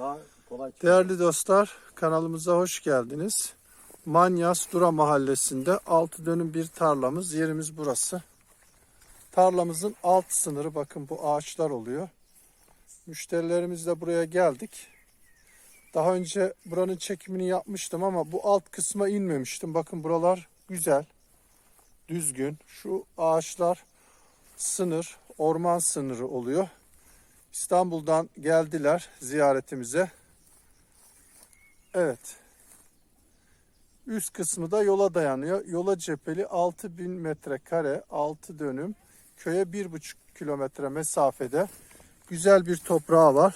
daha kolay. Değerli dostlar, kanalımıza hoş geldiniz. Manyas Dura Mahallesi'nde 6 dönüm bir tarlamız. Yerimiz burası. Tarlamızın alt sınırı bakın bu ağaçlar oluyor. Müşterilerimizle buraya geldik. Daha önce buranın çekimini yapmıştım ama bu alt kısma inmemiştim. Bakın buralar güzel, düzgün. Şu ağaçlar sınır, orman sınırı oluyor. İstanbul'dan geldiler ziyaretimize. Evet. Üst kısmı da yola dayanıyor. Yola cepheli 6000 metrekare 6 dönüm köye 1,5 kilometre mesafede güzel bir toprağı var.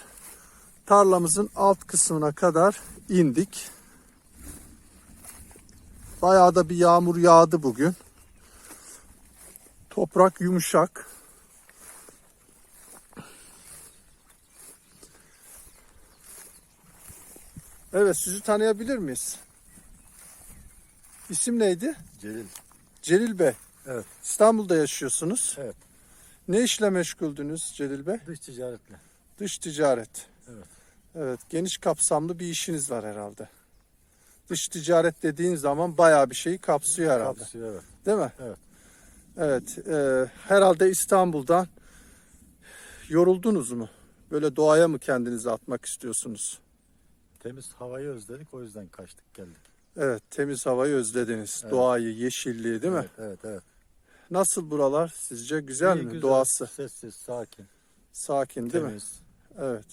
Tarlamızın alt kısmına kadar indik. Bayağı da bir yağmur yağdı bugün. Toprak yumuşak. Evet sizi tanıyabilir miyiz? İsim neydi? Celil. Celil Bey. Evet. İstanbul'da yaşıyorsunuz. Evet. Ne işle meşguldünüz Celil Bey? Dış ticaretle. Dış ticaret. Evet. Evet, geniş kapsamlı bir işiniz var herhalde. Dış ticaret dediğin zaman bayağı bir şeyi kapsıyor herhalde. Kapsıyor evet. Değil mi? Evet. Evet. e, herhalde İstanbul'dan yoruldunuz mu? Böyle doğaya mı kendinizi atmak istiyorsunuz? Temiz havayı özledik o yüzden kaçtık geldik. Evet, temiz havayı özlediniz. Evet. Doğayı, yeşilliği değil mi? Evet evet. evet. Nasıl buralar sizce? Güzel İyi, mi? Doğası Sessiz, sakin, sakin değil mi? temiz. Evet.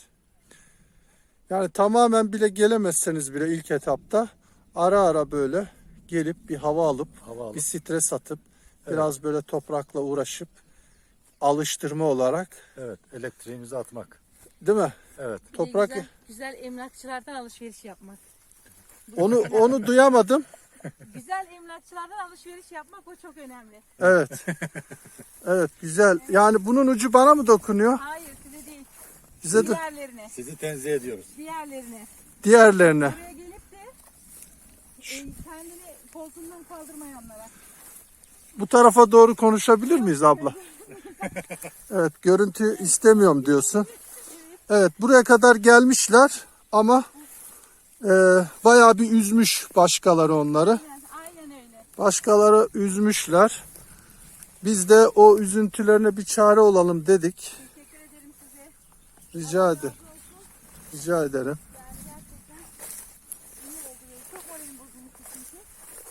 Yani tamamen bile gelemezseniz bile ilk etapta ara ara böyle gelip bir hava alıp Hava alıp. bir stres atıp biraz böyle toprakla uğraşıp alıştırma olarak Evet. Elektriğimizi atmak. değil mi? Evet. Toprak güzel, güzel emlakçılardan alışveriş yapmak. onu onu duyamadım. Güzel emlakçılardan alışveriş yapmak o çok önemli. Evet. Evet güzel. Yani bunun ucu bana mı dokunuyor? Hayır size değil. Bize de Diğerlerine. Sizi tenzih ediyoruz. Diğerlerine. diğerlerine. Buraya gelip de e, kendini koltuğundan kaldırmayanlara. Bu tarafa doğru konuşabilir miyiz abla? Evet, görüntü istemiyorum diyorsun. Evet, buraya kadar gelmişler ama e, bayağı bir üzmüş başkaları onları. Aynen, öyle. Başkaları üzmüşler. Biz de o üzüntülerine bir çare olalım dedik. Teşekkür ederim size. Rica ederim. Rica ederim.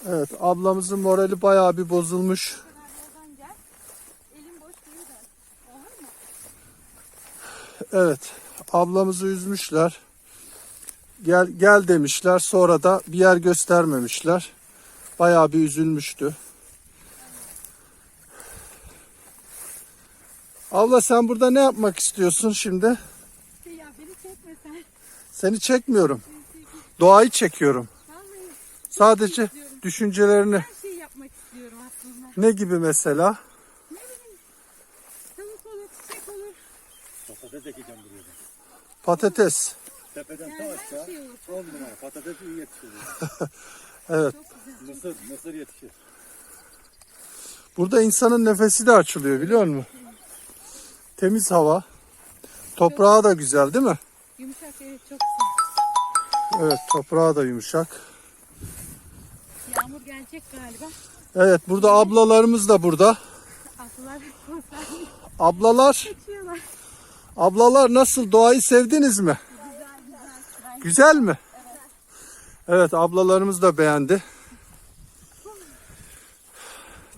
Evet, ablamızın morali bayağı bir bozulmuş. Evet, ablamızı üzmüşler. Gel gel demişler. Sonra da bir yer göstermemişler. Bayağı bir üzülmüştü. Abla sen burada ne yapmak istiyorsun şimdi? Ya beni çekme sen. Seni çekmiyorum. Doğayı çekiyorum. Vallahi Sadece düşüncelerini. her şeyi yapmak istiyorum aslında. Ne gibi mesela? Ne bileyim. Tavuk olur, çiçek olur. Patates ekeceğim buraya. da. Patates. Tepeden ta aşağı. şey olur. 10 numara. Patates iyi yetişir. Evet. Mısır, mısır yetişir. Burada insanın nefesi de açılıyor biliyor musun? Temiz hava. Toprağı da güzel değil mi? Yumuşak evet çok güzel. Evet toprağı da yumuşak. Yağmur gelecek galiba. Evet burada ablalarımız da burada. Ablalar, geçiyorlar. Ablalar nasıl doğayı sevdiniz mi? Güzel mi? Evet ablalarımız da beğendi.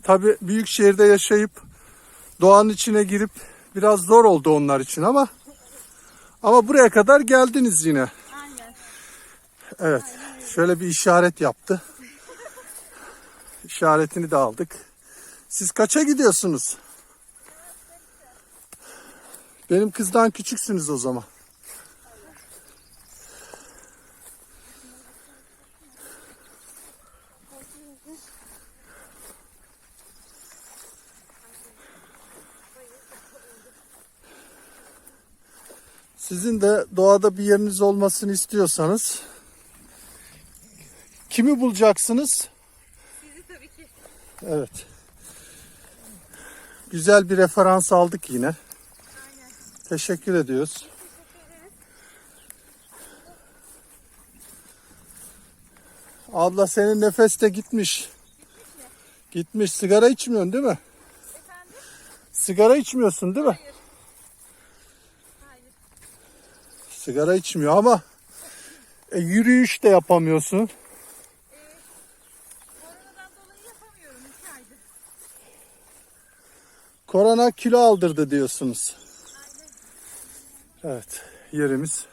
Tabi büyük şehirde yaşayıp doğanın içine girip biraz zor oldu onlar için ama ama buraya kadar geldiniz yine. Evet. Şöyle bir işaret yaptı. İşaretini de aldık. Siz kaça gidiyorsunuz? Benim kızdan küçüksünüz o zaman. Sizin de doğada bir yeriniz olmasını istiyorsanız kimi bulacaksınız? Sizi tabii ki. Evet. Güzel bir referans aldık yine. Teşekkür ediyoruz. Abla senin nefes de gitmiş. Gitmiş. Sigara içmiyorsun değil mi? Efendim? Sigara içmiyorsun değil mi? Hayır. Hayır. Sigara içmiyor ama e, yürüyüş de yapamıyorsun. E, Korona kilo aldırdı diyorsunuz. Evet, yerimiz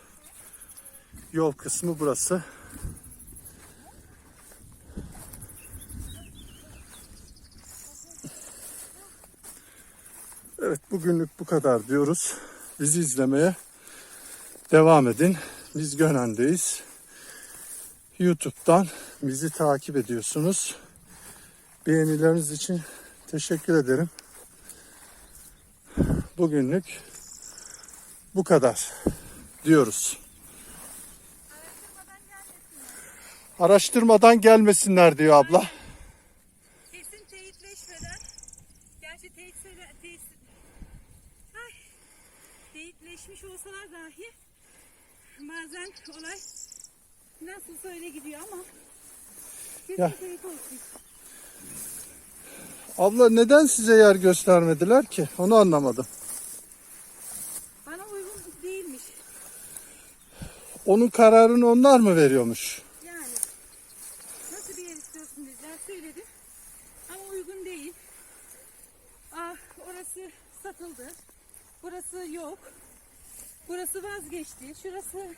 yol kısmı burası. Evet, bugünlük bu kadar diyoruz. Bizi izlemeye devam edin. Biz Gönen'deyiz. YouTube'dan bizi takip ediyorsunuz. Beğenileriniz için teşekkür ederim. Bugünlük bu kadar diyoruz. Araştırmadan gelmesinler diyor abla. Kesin teyitleşmeden, gerçi teyit, teyit, ay, teyitleşmiş olsalar dahi bazen olay nasıl öyle gidiyor ama kesin Ya. teyit olsun. Abla neden size yer göstermediler ki? Onu anlamadım. Bana uygun değilmiş. Onun kararını onlar mı veriyormuş? Yani nasıl bir yer istiyorsun dediler söyledim ama uygun değil. Ah, orası satıldı. Burası yok. Burası vazgeçti. Şurası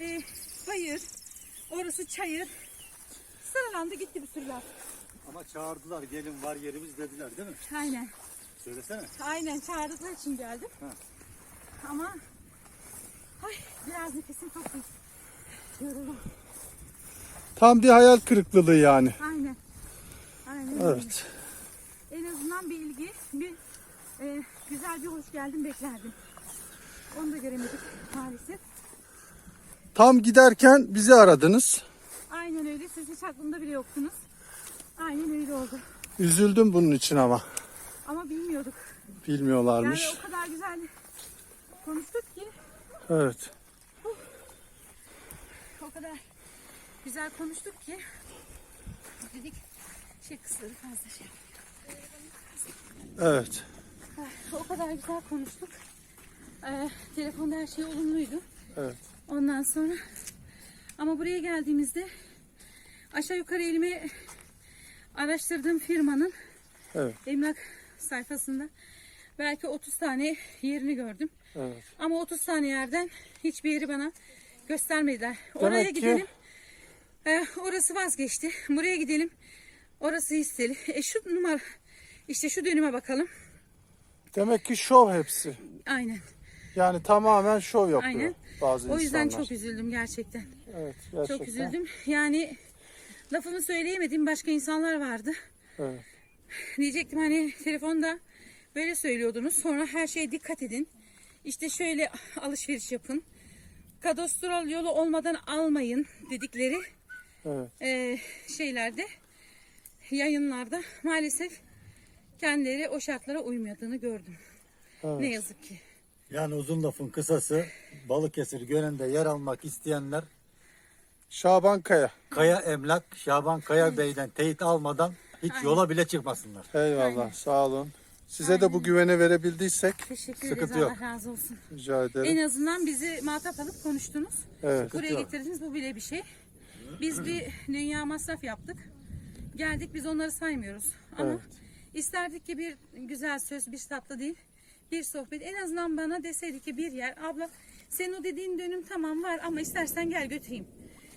e, hayır. Orası çayır. Sıralandı gitti bir sürü laf. Ama çağırdılar gelin var yerimiz dediler değil mi? Aynen. Söylesene. Aynen çağırdıkları için geldim. Ama ay, biraz nefesim iyi. Yoruldum. Tam bir hayal kırıklığı yani. Aynen. Aynen. öyle. Evet. En azından bir ilgi, bir e, güzel bir hoş geldin beklerdim. Onu da göremedik maalesef. Tam giderken bizi aradınız. Aynen öyle. Siz hiç aklımda bile yoktunuz. Aynen öyle oldu. Üzüldüm bunun için ama. Ama bilmiyorduk. Bilmiyorlarmış. Yani o kadar güzel konuştuk ki, Evet. o kadar güzel konuştuk ki dedik şey kısları fazla şey. Evet. O kadar güzel konuştuk. Ee, telefonda her şey olumluydu. Evet. Ondan sonra ama buraya geldiğimizde aşağı yukarı elime araştırdığım firmanın Evet. emlak sayfasında belki 30 tane yerini gördüm. Evet. Ama 30 tane yerden hiçbir yeri bana göstermediler. Oraya ki- gidelim. Ee, orası vazgeçti. Buraya gidelim. Orası hisseli. E şu numara işte şu dönüme bakalım. Demek ki şov hepsi. Aynen. Yani tamamen şov yapıyor Aynen. bazı O yüzden insanlar. çok üzüldüm gerçekten. Evet, gerçekten. Çok üzüldüm. Yani lafımı söyleyemediğim başka insanlar vardı. Evet. Diyecektim hani telefonda böyle söylüyordunuz. Sonra her şeye dikkat edin. İşte şöyle alışveriş yapın. Kadastral yolu olmadan almayın dedikleri Evet. eee, şeylerde yayınlarda maalesef kendileri o şartlara uymadığını gördüm. Evet. Ne yazık ki. Yani uzun lafın kısası Balıkesir Gönen'de yer almak isteyenler Şaban Kaya. Kaya Emlak Şaban Kaya Bey'den teyit almadan hiç yola bile çıkmasınlar. Eyvallah. Sağ olun. Size de bu güvene verebildiysek Teşekkür Sıkıntı ederiz. yok. Allah razı olsun. rica ederim. En azından bizi muhatap alıp konuştunuz. Evet. Buraya getirdiniz bu bile bir şey. Biz bir dünya masraf yaptık. Geldik biz onları saymıyoruz. Ama Evet. isterdik ki bir güzel söz, bir tatlı değil, bir sohbet. En azından bana deseydi ki bir yer, abla senin o dediğin dönüm tamam var ama istersen gel götüreyim.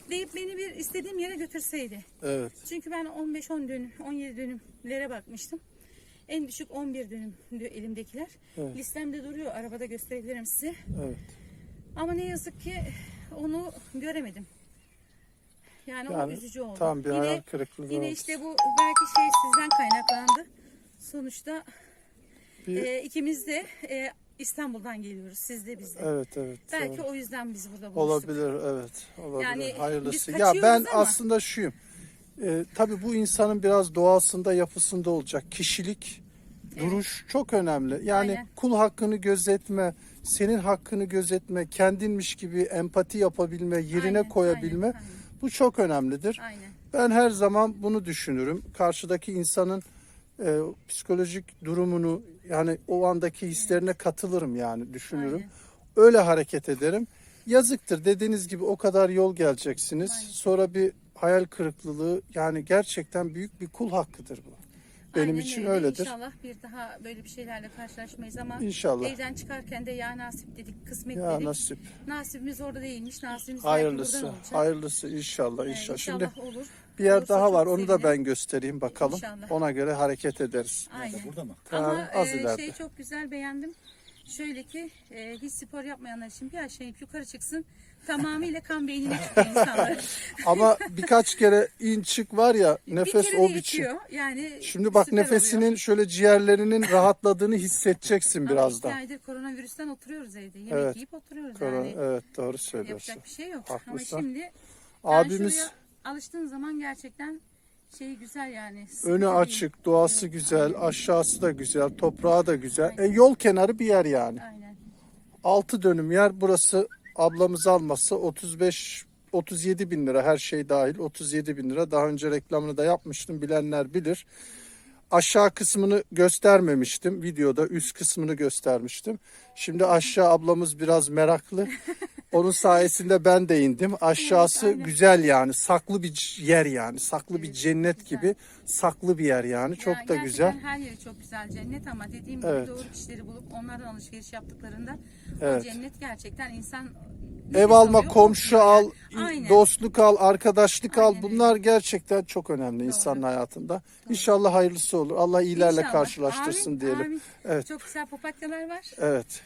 Deyip beni bir istediğim yere götürseydi. Evet. Çünkü ben 15-10 dönüm, 17 dönümlere bakmıştım. En düşük 11 dönüm diyor elimdekiler. Evet. Listemde duruyor. Arabada gösterebilirim size. Evet. Ama ne yazık ki onu göremedim. Yani, o Yani üzücü oldu. tam bir yine, kırıklığı Yine oldu. işte bu belki şey sizden kaynaklandı. Sonuçta Bir, e, ikimiz de e, İstanbul'dan geliyoruz. Siz de biz de. evet evet. Belki evet. o yüzden biz burada buluştuk. Olabilir evet. Olabilir. Yani Hayırlısı. Ya ben ama- aslında şuyum. Ee, tabii bu insanın biraz doğasında, yapısında olacak. Kişilik, duruş çok önemli. Yani Aynen. kul hakkını gözetme, senin hakkını gözetme, kendinmiş gibi empati yapabilme, yerine Aynen, koyabilme aynen, aynen. bu çok önemlidir. Aynen. Ben her zaman bunu düşünürüm. Karşıdaki insanın e, psikolojik durumunu yani o andaki hislerine katılırım yani düşünürüm. Aynen. Öyle hareket ederim. Yazıktır dediğiniz gibi o kadar yol geleceksiniz. Sonra bir hayal kırıklığı yani gerçekten büyük bir kul hakkıdır bu. Benim Aynen için öyle. öyledir. İnşallah bir daha böyle bir şeylerle karşılaşmayız ama İnşallah. evden çıkarken de ya nasip dedik, kısmet Ya dedik. nasip. Nasibimiz orada değilmiş, nasibimiz belki buradan Hayırlısı. olacak. Hayırlısı inşallah Ee, inşallah. Şimdi inşallah olur. bir yer Olursa daha çok var. Onu da sevinirim. ben göstereyim bakalım. İnşallah. Ona göre hareket ederiz. Aynen. Burada mı? Ama Yani az e, ileride. şey çok güzel beğendim. Şöyle ki e, hiç spor yapmayanlar için bir aşağı inip yukarı çıksın. Tamamıyla kan beynine çıkıyor insanlar. Ama birkaç kere in çık var ya nefes o biçim. yetiyor. Yani Şimdi bak süper nefesinin oluyor. şöyle ciğerlerinin rahatladığını hissedeceksin Ama birazdan. aydır koronavirüsten oturuyoruz evde. Yemek Evet. yiyip oturuyoruz Korona- yani. evet doğru söylüyorsun. Yapacak bir şey yok. Haklısın. Ama şimdi Abimiz alıştığın zaman gerçekten şey güzel yani. sıkıntı önü değil. açık, doğası güzel, aşağısı da güzel, toprağı da güzel. E, yol kenarı bir yer yani. Aynen. 6 dönüm yer burası ablamız alması 35 37 bin lira her şey dahil 37 bin lira. Daha önce reklamını da yapmıştım. Bilenler bilir aşağı kısmını göstermemiştim videoda üst kısmını göstermiştim şimdi aşağı ablamız biraz meraklı onun sayesinde ben de indim aşağısı aynen. güzel yani saklı bir yer yani saklı bir cennet gibi saklı bir yer yani çok Ya da gerçekten güzel Her yeri çok güzel cennet ama dediğim gibi Evet. doğru kişileri bulup onlardan alışveriş yaptıklarında Evet. o cennet gerçekten insan Ev alma, komşu al. Aynen. dostluk al, arkadaşlık al. Aynen öyle. Bunlar gerçekten çok önemli insanın hayatında. İnşallah hayırlısı olur. Allah iyilerle İnşallah. karşılaştırsın Amin, diyelim. amin. Evet. Çok güzel papatyalar var. Evet.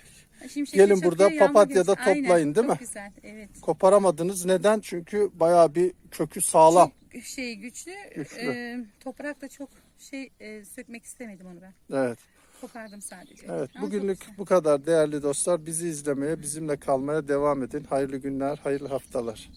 Şimşekli Gelin burada yağmur papatya da geçiyor. Aynen, toplayın, değil mi? Çok güzel evet. Koparamadınız. Neden? Çünkü bayağı bir kökü sağlam. Çok şey güçlü. Güçlü. Ee, toprakta çok şey e, sökmek istemedim onu ben. Evet. Kopardım sadece. Evet. Ama Bugünlük bu kadar değerli dostlar. Bizi izlemeye, bizimle kalmaya devam edin. Hayırlı günler, hayırlı haftalar.